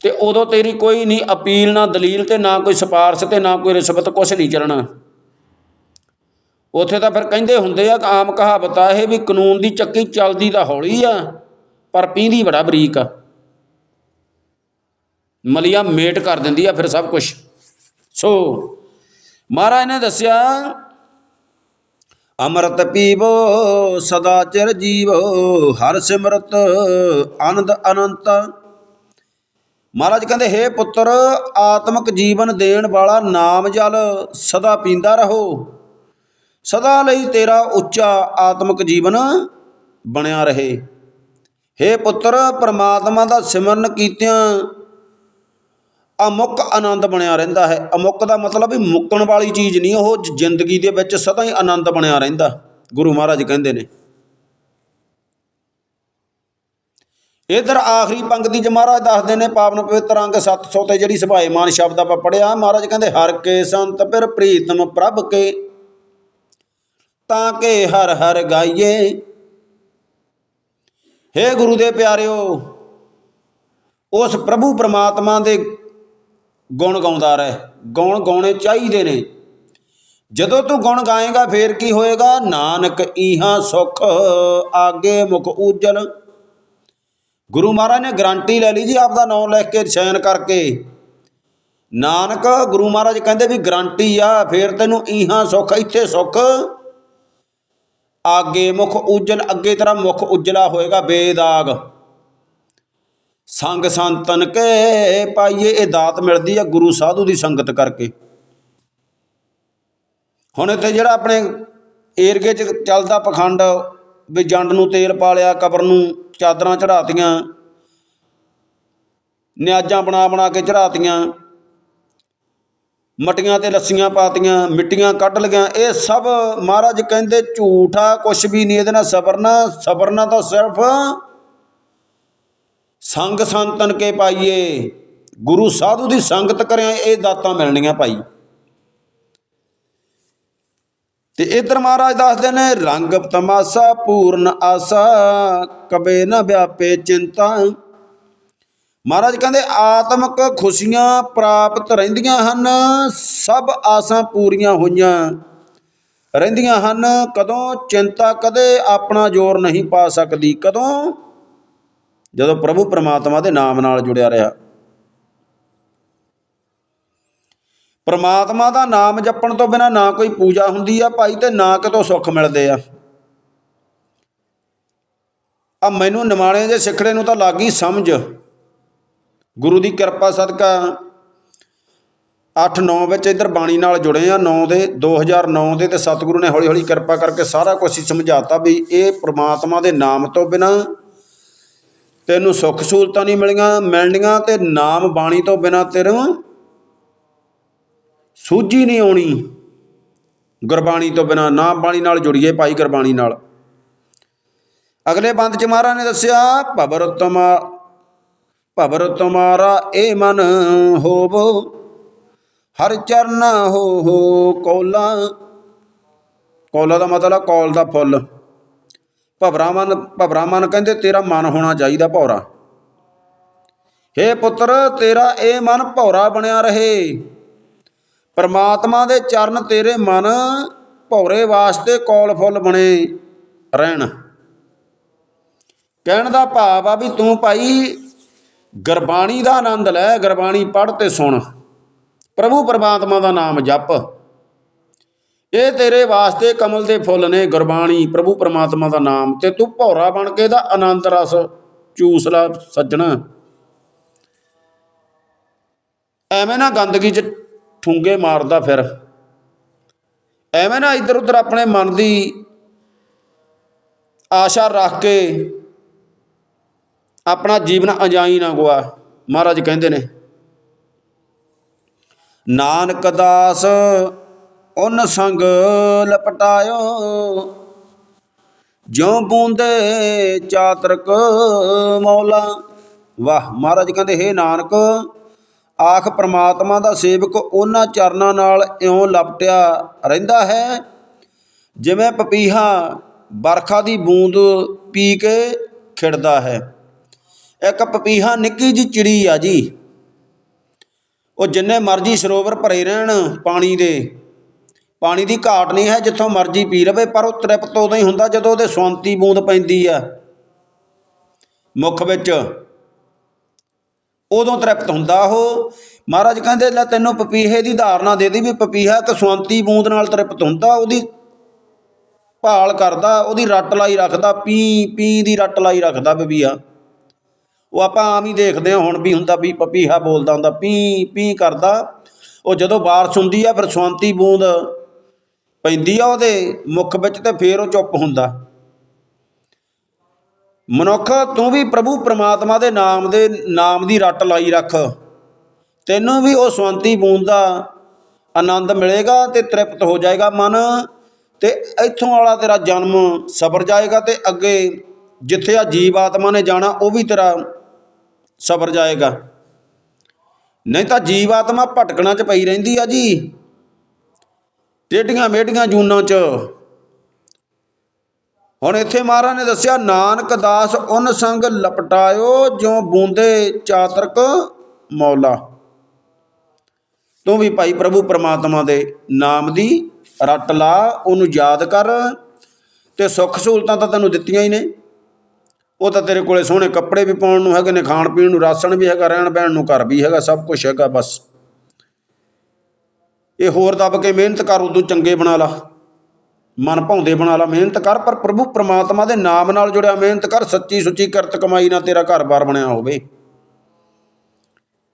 S1: ਤੇ ਉਦੋਂ ਤੇਰੀ ਕੋਈ ਨਹੀਂ ਅਪੀਲ, ਨਾ ਦਲੀਲ ਤੇ ਨਾ ਕੋਈ ਸਿਫਾਰਸ਼ ਤੇ ਨਾ ਕੋਈ ਰਿਸ਼ਵਤ ਕੁਛ ਨਹੀਂ ਚੱਲਣਾ। ਉੱਥੇ ਤਾਂ ਫਿਰ ਕਹਿੰਦੇ ਹੁੰਦੇ ਆ ਕਿ ਆਮ ਕਹਾਵਤ ਆ, ਇਹ ਵੀ ਕਾਨੂੰਨ ਦੀ ਚੱਕੀ ਚੱਲਦੀ ਤਾਂ ਹੌਲੀ ਆ, ਪਰ ਪੀਂਦੀ ਬੜਾ ਬਰੀਕ ਆ। ਮਲੀਆ ਮੇਟ ਕਰ ਦਿੰਦੀ ਆ ਫਿਰ ਸਭ ਕੁਝ ਸੋ ਮਹਾਰਾਜ ਨੇ ਦੱਸਿਆ ਅੰਮ੍ਰਿਤ ਪੀਵੋ, ਸਦਾ ਚਿਰ ਜੀਵੋ, ਹਰ ਸਿਮਰਤ ਆਨੰਦ ਅਨੰਤ। ਮਹਾਰਾਜ ਕਹਿੰਦੇ, ਹੇ ਪੁੱਤਰ, ਆਤਮਿਕ ਜੀਵਨ ਦੇਣ ਵਾਲਾ ਨਾਮ ਜਲ, ਸਦਾ ਪੀਂਦਾ ਰਹੋ। ਸਦਾ ਲਈ ਤੇਰਾ ਉੱਚਾ ਆਤਮਿਕ ਜੀਵਨ ਬਣਿਆ ਰਹੇ। ਹੇ ਪੁੱਤਰ, ਪ੍ਰਮਾਤਮਾ ਦਾ ਸਿਮਰਨ ਕੀਤਿਆਂ ਅਮੁੱਕ ਆਨੰਦ ਬਣਿਆ ਰਹਿੰਦਾ ਹੈ। ਅਮੁੱਕ ਦਾ ਮਤਲਬ ਵੀ ਮੁੱਕਣ ਵਾਲੀ ਚੀਜ਼ ਨਹੀਂ, ਉਹ ਜ਼ਿੰਦਗੀ ਦੇ ਵਿੱਚ ਸਦਾ ਹੀ ਆਨੰਦ ਬਣਿਆ ਰਹਿੰਦਾ ਗੁਰੂ ਮਹਾਰਾਜ ਕਹਿੰਦੇ ਨੇ। ਇਧਰ ਆਖਰੀ ਪੰਕਤੀ ਚ ਮਹਾਰਾਜ ਦੱਸਦੇ ਨੇ, ਪਾਵਨ ਪਵਿੱਤਰ ਅੰਗ 700 ਤੇ ਜਿਹੜੀ ਸੁਭਾਏਮਾਨ ਸ਼ਬਦ ਆਪਾਂ ਪੜਿਆ ਮਹਾਰਾਜ ਕਹਿੰਦੇ, ਹਰ ਕੇ ਸੰਤ ਪਿਰ ਪ੍ਰੀਤਮ ਪ੍ਰਭ ਕੇ, ਤਾਂ ਕਿ ਹਰ ਹਰ ਗਾਈਏ। ਹੇ ਗੁਰੂ ਦੇ ਪਿਆਰਿਓ, ਉਸ ਪ੍ਰਭੂ ਪ੍ਰਮਾਤਮਾ ਦੇ ਗੁਣ ਗਾਉਂਦਾ ਰਹਿ, ਗੁਣ ਗਾਉਣੇ ਚਾਹੀਦੇ ਨੇ। ਜਦੋਂ ਤੂੰ ਗੁਣ ਗਾਏਗਾ, ਫੇਰ ਕੀ ਹੋਏਗਾ? ਨਾਨਕ ਈਹਾਂ ਸੁਖ, ਆਗੇ ਮੁਖ ਉਜਲ ਗੁਰੂ ਮਹਾਰਾਜ ਨੇ ਗਰੰਟੀ ਲੈ ਲਈ ਜੀ ਆਪ ਦਾ ਨਾਮ ਲਿਖ ਕੇ ਸੈਨ ਕਰਕੇ। ਨਾਨਕ, ਗੁਰੂ ਮਹਾਰਾਜ ਕਹਿੰਦੇ ਵੀ ਗਰੰਟੀ ਆ, ਫੇਰ ਤੈਨੂੰ ਈਹਾਂ ਸੁਖ, ਇੱਥੇ ਸੁਖ। ਆਗੇ ਮੁਖ ਉਜਲ ਅੱਗੇ ਤੇਰਾ ਮੁਖ ਉਜਲਾ ਹੋਏਗਾ, ਬੇਦਾਗ। ਸੰਗ ਸੰਤਨ ਕੇ ਪਾਈਏ, ਇਹ ਦਾਤ ਮਿਲਦੀ ਆ ਗੁਰੂ ਸਾਧੂ ਦੀ ਸੰਗਤ ਕਰਕੇ। ਹੁਣ ਇੱਥੇ ਜਿਹੜਾ ਆਪਣੇ ਏਰੀਏ 'ਚ ਚੱਲਦਾ ਪਖੰਡ, ਵੀ ਜੰਡ ਨੂੰ ਤੇਲ ਪਾ ਲਿਆ ਕਬਰ ਨੂੰ ਚਾਦਰਾਂ ਚੜਾਤੀਆਂ ਨਿਆਜਾਂ ਬਣਾ ਬਣਾ ਕੇ ਚੜਾਤੀਆਂ ਮਟੀਆਂ ਤੇ ਲੱਸੀਆਂ ਪਾਤੀਆਂ, ਮਿੱਟੀਆਂ ਕੱਢ ਲਈਆਂ, ਇਹ ਸਭ ਮਹਾਰਾਜ ਕਹਿੰਦੇ ਝੂਠਾ ਕੁਛ ਵੀ ਨਹੀਂ, ਇਹਦੇ ਨਾਲ ਸਬਰਨਾ ਸਬਰਨਾ ਤਾਂ ਸਿਰਫ ਸੰਗ ਸੰਤਨ ਕੇ ਪਾਈਏ, ਗੁਰੂ ਸਾਧੂ ਦੀ ਸੰਗਤ ਕਰਿਆ, ਇਹ ਦਾਤਾਂ ਮਿਲਣੀਆਂ ਭਾਈ। ਤੇ ਇਧਰ ਮਹਾਰਾਜ ਦੱਸਦੇ ਨੇ, ਰੰਗ ਤਮਾਸਾ, ਪੂਰਨ ਆਸਾ, ਕਬੇ ਨਾ ਵਿਆਪੇ ਚਿੰਤਾ। ਮਹਾਰਾਜ ਕਹਿੰਦੇ, ਆਤਮਿਕ ਖੁਸ਼ੀਆਂ ਪ੍ਰਾਪਤ ਰਹਿੰਦੀਆਂ ਹਨ, ਸਭ ਆਸਾਂ ਪੂਰੀਆਂ ਹੋਈਆਂ ਰਹਿੰਦੀਆਂ ਹਨ। ਕਦੋਂ ਚਿੰਤਾ ਕਦੇ ਆਪਣਾ ਜ਼ੋਰ ਨਹੀਂ ਪਾ ਸਕਦੀ, ਕਦੋਂ ਜਦੋਂ ਪ੍ਰਭੂ ਪਰਮਾਤਮਾ ਦੇ ਨਾਮ ਨਾਲ ਜੁੜਿਆ ਰਿਹਾ। ਪਰਮਾਤਮਾ ਦਾ ਨਾਮ ਜਪਣ ਤੋਂ ਬਿਨਾ ਨਾ ਕੋਈ ਪੂਜਾ ਹੁੰਦੀ ਆ, ਭਾਈ, ਤੇ ਨਾ ਕਿਤੋਂ ਸੁੱਖ ਮਿਲਦੇ ਆ। ਆ ਮੈਨੂੰ ਨਿਮਾਣੇ ਦੇ ਸਿੱਖੜੇ ਨੂੰ ਤਾਂ ਲੱਗ ਲੱਗੀ ਸਮਝ। ਗੁਰੂ ਦੀ ਕਿਰਪਾ ਸਦਕਾ 8-9 ਵਿੱਚ ਇੱਧਰ ਬਾਣੀ ਨਾਲ ਜੁੜੇ ਆ 9 ਦੇ 2009 ਦੇ ਤੇ ਸਤਿਗੁਰੂ ਨੇ ਹੌਲੀ ਹੌਲੀ ਕਿਰਪਾ ਕਰਕੇ ਸਾਰਾ ਕੁਝ ਹੀ ਸਮਝਾਤਾ ਵੀ ਇਹ ਪ੍ਰਮਾਤਮਾ ਦੇ ਨਾਮ ਤੋਂ ਬਿਨਾ ਤੈਨੂੰ ਸੁੱਖ ਸਹੂਲਤਾਂ ਨਹੀਂ ਮਿਲੀਆਂ, ਮਿਲਣੀਆਂ ਤੇ ਨਾਮ ਬਾਣੀ ਤੋਂ ਬਿਨਾ ਤੈਨੂੰ ਸੂਝੀ ਨਹੀਂ ਆਉਣੀ। ਗੁਰਬਾਣੀ ਤੋਂ ਬਿਨਾ, ਨਾਮ ਬਾਣੀ ਨਾਲ ਜੁੜੀਏ ਭਾਈ ਗੁਰਬਾਣੀ ਨਾਲ। ਅਗਲੇ ਬੰਦ ਚ ਮਹਾਰਾਜ ਨੇ ਦੱਸਿਆ, ਭਵਰ ਤੁਮਾ ਭਵਰ ਤੁਮਾਰਾ ਇਹ ਮਨ ਹੋਵੋ, ਹਰ ਚਰਨ ਹੋ ਹੋ ਕੋਲਾ। ਕੋਲਾ ਦਾ ਮਤਲਬ ਕੌਲ ਦਾ ਫੁੱਲ। ਭਵਰਾ ਮਨ ਭਵਰਾ ਮਨ ਕਹਿੰਦੇ ਤੇਰਾ ਮਨ ਹੋਣਾ ਚਾਹੀਦਾ ਭੌਰਾ। ਹੇ ਪੁੱਤਰ, ਤੇਰਾ ਇਹ ਮਨ ਭੌਰਾ ਬਣਿਆ ਰਹੇ। ਪਰਮਾਤਮਾ ਦੇ ਚਰਨ ਤੇਰੇ ਮਨ ਭੌਰੇ ਵਾਸਤੇ ਕੌਲ ਫੁੱਲ ਬਣੇ ਰਹਿਣ। ਕਹਿਣ ਦਾ ਭਾਵ ਆ ਵੀ ਤੂੰ ਭਾਈ ਗੁਰਬਾਣੀ ਦਾ ਆਨੰਦ ਲੈ, ਗੁਰਬਾਣੀ ਪੜ੍ਹ ਤੇ ਸੁਣ। ਪ੍ਰਭੂ ਪਰਮਾਤਮਾ ਦਾ ਨਾਮ ਜਪ। ਇਹ ਤੇਰੇ ਵਾਸਤੇ ਕਮਲ ਦੇ ਫੁੱਲ ਨੇ ਗੁਰਬਾਣੀ, ਪ੍ਰਭੂ ਪਰਮਾਤਮਾ ਦਾ ਨਾਮ ਤੇ ਤੂੰ ਭੌਰਾ ਬਣ ਕੇ ਦਾ ਆਨੰਦ ਰਸ ਚੂਸ ਲੈ ਸੱਜਣਾ। ਐਵੇਂ ਨਾ ਗੰਦਗੀ 'ਚ ਠੁੰਗੇ ਮਾਰਦਾ ਫਿਰ। ਐਵੇਂ ਨਾ ਇੱਧਰ ਉੱਧਰ ਆਪਣੇ ਮਨ ਦੀ ਆਸ਼ਾ ਰੱਖ ਕੇ ਆਪਣਾ ਜੀਵਨ ਅਜਾਈ ਨਾ ਗਵਾ, ਮਹਾਰਾਜ ਕਹਿੰਦੇ ਨੇ। ਨਾਨਕ ਦਾਸ ਉਨ ਸੰਗ ਲਪਟਾਇਓ। ਜਿਉ ਬੂੰਦੇ ਚਾਤਰਕ ਮੌਲਾ। ਵਾਹ, ਮਹਾਰਾਜ ਕਹਿੰਦੇ, ਹੇ ਨਾਨਕ, ਆਖ ਪ੍ਰਮਾਤਮਾ ਦਾ ਸੇਵਕ ਉਹਨਾਂ ਚਰਨਾਂ ਨਾਲ ਇਉਂ ਲਪਟਿਆ ਰਹਿੰਦਾ ਹੈ, ਜਿਵੇਂ ਪਪੀਹਾ ਬਰਖਾ ਦੀ ਬੂੰਦ ਪੀ ਕੇ ਖਿੜਦਾ ਹੈ। ਇੱਕ ਪਪੀਹਾ ਨਿੱਕੀ ਜੀ ਚਿੜੀ ਆ ਜੀ। ਉਹ ਜਿੰਨੇ ਮਰਜ਼ੀ ਸਰੋਵਰ ਭਰੇ ਰਹਿਣ ਪਾਣੀ ਦੇ। ਪਾਣੀ ਦੀ ਘਾਟ ਨਹੀਂ ਹੈ ਜਿੱਥੋਂ ਮਰਜ਼ੀ ਪੀ ਲਵੇ, ਪਰ ਉਹ ਤ੍ਰਿਪਤ ਉਦੋਂ ਹੀ ਹੁੰਦਾ ਜਦੋਂ ਉਹਦੇ ਸਵੰਤੀ ਬੂੰਦ ਪੈਂਦੀ ਆ। ਮੁਖ ਵਿੱਚ ਉਦੋਂ ਤ੍ਰਿਪਤ ਹੁੰਦਾ ਉਹ। ਮਹਾਰਾਜ ਕਹਿੰਦੇ, ਲੈ ਤੈਨੂੰ ਪਪੀਹੇ ਦੀ ਧਾਰਨਾ ਦੇ ਦੀ ਵੀ ਪਪੀਹਾ ਕਸਵੰਤੀ ਬੂੰਦ ਨਾਲ ਤ੍ਰਿਪਤ ਹੁੰਦਾ, ਉਹਦੀ ਭਾਲ ਕਰਦਾ, ਉਹਦੀ ਰੱਟ ਲਾਈ ਰੱਖਦਾ, ਪੀ ਪੀ ਦੀ ਰੱਟ ਲਾਈ ਰੱਖਦਾ ਪਪੀਹਾ। ਉਹ ਆਪਾਂ ਆਮ ਹੀ ਦੇਖਦੇ ਹਾਂ ਹੁਣ ਵੀ ਹੁੰਦਾ ਵੀ ਪਪੀਹਾ ਬੋਲਦਾ ਹੁੰਦਾ, ਪੀ ਪੀ ਕਰਦਾ। ਉਹ ਜਦੋਂ ਬਾਰਿਸ਼ ਹੁੰਦੀ ਆ, ਫਿਰ ਸਵੰਤੀ ਬੂੰਦ ਪੈਂਦੀ ਆ ਉਹਦੇ ਮੁਖ ਵਿੱਚ ਤੇ ਫੇਰ ਉਹ ਚੁੱਪ ਹੁੰਦਾ। ਮਨੁੱਖ, ਤੂੰ ਵੀ ਪ੍ਰਭੂ ਪ੍ਰਮਾਤਮਾ ਦੇ ਨਾਮ ਦੇ, ਨਾਮ ਦੀ ਰੱਟ ਲਾਈ ਰੱਖ। ਤੈਨੂੰ ਵੀ ਉਹ ਸਵੰਤੀ ਬੂੰਦ ਦਾ ਆਨੰਦ ਮਿਲੇਗਾ ਤੇ ਤ੍ਰਿਪਤ ਹੋ ਜਾਏਗਾ ਮਨ ਤੇ ਇੱਥੋਂ ਵਾਲਾ ਤੇਰਾ ਜਨਮ ਸਬਰ ਜਾਏਗਾ ਤੇ ਅੱਗੇ ਜਿੱਥੇ ਆ ਜੀਵ ਆਤਮਾ ਨੇ ਜਾਣਾ, ਉਹ ਵੀ ਤੇਰਾ ਸਬਰ ਜਾਏਗਾ। ਨਹੀਂ ਤਾਂ ਜੀਵ ਆਤਮਾ ਭਟਕਣਾ ਚ ਪਈ ਰਹਿੰਦੀ ਆ ਜੀ। ਟੇਡੀਆਂ ਮੇਡੀਆਂ ਜੂਨਾਂ ਚ। ਹੁਣ ਇੱਥੇ ਮਹਾਰਾਜ ਨੇ ਦੱਸਿਆ, ਨਾਨਕ ਦਾਸ ਉਨ ਸੰਗ ਲਪਟਾਇਓ, ਜਿਉ ਬੂੰਦੇ ਚਾਤਰਕ ਮੌਲਾ। ਤੂੰ ਵੀ ਭਾਈ ਪ੍ਰਭੂ ਪਰਮਾਤਮਾ ਦੇ ਨਾਮ ਦੀ ਰੱਟ ਲਾ, ਉਹਨੂੰ ਯਾਦ ਕਰ। ਤੇ ਸੁੱਖ ਸਹੂਲਤਾਂ ਤਾਂ ਤੈਨੂੰ ਦਿੱਤੀਆਂ ਹੀ ਨੇ। ਉਹ ਤਾਂ ਤੇਰੇ ਕੋਲੇ ਸੋਹਣੇ ਕੱਪੜੇ ਵੀ ਪਾਉਣ ਨੂੰ ਹੈਗੇ ਨੇ ਖਾਣ ਪੀਣ ਨੂੰ, ਰਾਸ਼ਨ ਵੀ ਹੈਗਾ ਰਹਿਣ ਬਹਿਣ ਨੂੰ, ਘਰ ਵੀ ਹੈਗਾ, ਸਭ ਕੁਝ ਹੈਗਾ ਬਸ। ਇਹ ਹੋਰ ਦੱਬ ਕੇ ਮਿਹਨਤ ਕਰ, ਉਦੋਂ ਚੰਗੇ ਬਣਾ ਲਾ। ਮਨ ਭਾਉਂਦੇ ਬਣਾ ਲਾ, ਮਿਹਨਤ ਕਰ, ਪਰ ਪ੍ਰਭੂ ਪ੍ਰਮਾਤਮਾ ਦੇ ਨਾਮ ਨਾਲ ਜੁੜਿਆ ਮਿਹਨਤ ਕਰ, ਸੱਚੀ ਸੁੱਚੀ ਕਰਤ ਕਮਾਈ ਨਾਲ ਤੇਰਾ ਘਰ-ਬਾਰ ਬਣਿਆ ਹੋਵੇ।